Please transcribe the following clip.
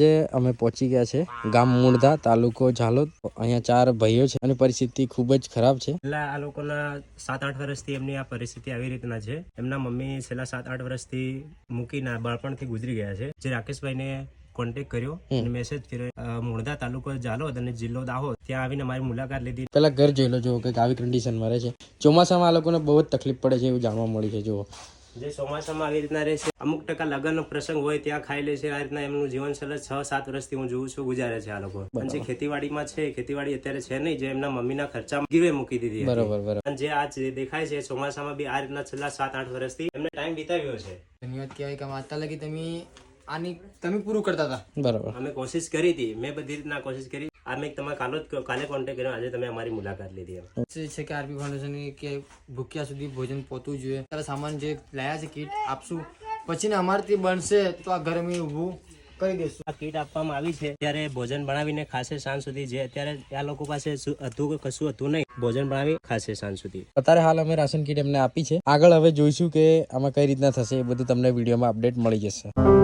જે અમે પહોંચી ગયા છે ગામ મૂળધા તાલુકો ઝાલોદ. અહીંયા ચાર ભાઈઓ છે અને પરિસ્થિતિ ખૂબ જ ખરાબ છે. એટલે આ લોકોના સાત આઠ વર્ષથી એમની આ પરિસ્થિતિ આવી રીતના છે. એમના મમ્મી છેલ્લા સાત આઠ વર્ષથી મૂકીને બાળપણથી ગુજરી ગયા છે. જે રાકેશભાઈને કોન્ટેક્ટ કર્યો અને મેસેજ કર્યો અ, તાલુકો જાલોદ અને જિલ્લો દાહોદ. ત્યાં આવીને મારી મુલાકાત લીધી. પેલા ઘર જોઈ લો જુઓ કે આવી કન્ડિશનમાં રહે છે. ચોમાસામાં આ લોકોને બહુ જ તકલીફ પડે છે એવું જાણવા મળી છે જુઓ. જે ચોમાસામાં આવી રીતના રહેશે અમુક ટકા લગ્નનો પ્રસંગ હોય ત્યાં ખાઈ લે છે આ રીતના એમનું જીવન સલગ છ સાત વર્ષથી હું જોઉં છું ગુજારે છે આ લોકો. પણ જે ખેતીવાડીમાં છે ખેતીવાડી અત્યારે છે નહીં જે એમના મમ્મીના ખર્ચા ગીરવે મૂકી દીધી. બરોબર બરોબર. અને જે આ જે દેખાય છે ચોમાસામાં બી આ રીતના છેલ્લા સાત આઠ વર્ષથી એમને ટાઈમ વિતાવ્યો છે. ધન્યવાદ વાત કહેવાય કે આમ લગી તમે આની તમે પૂરું કરતા હતા. બરાબર. અમે કોશિશ કરી હતી મેં બધી રીતના કોશિશ કરી. આ મેં તમે કાલો કાલે કોન્ટેક્ટ કર્યો આજે તમે અમારી મુલાકાત લીધી છે છે કે આરપી ફાઉન્ડેશન કે ભૂખ્યા સુધી ભોજન પહોંચવું જોઈએ. તારા સામાન જે લાયા છે કીટ આપશું. પછી ને અમારથી બનશે તો આ ઘરે અમે ઊભું કરી દઈશું. આ કીટ આપવામાં આવી છે. ત્યારે ભોજન બનાવીને ખાસે સાંજ સુધી. જે અત્યારે આ લોકો પાસે હતું કે કશું હતું નહીં. ભોજન બનાવી ખાસે સાંજ સુધી. અત્યારે હાલ અમે રાશન કીટ એમને આપી છે. આગળ હવે જોઈશું કે આમાં કઈ રીતના થશે. એ બધું તમને વિડીયોમાં અપડેટ મળી જશે.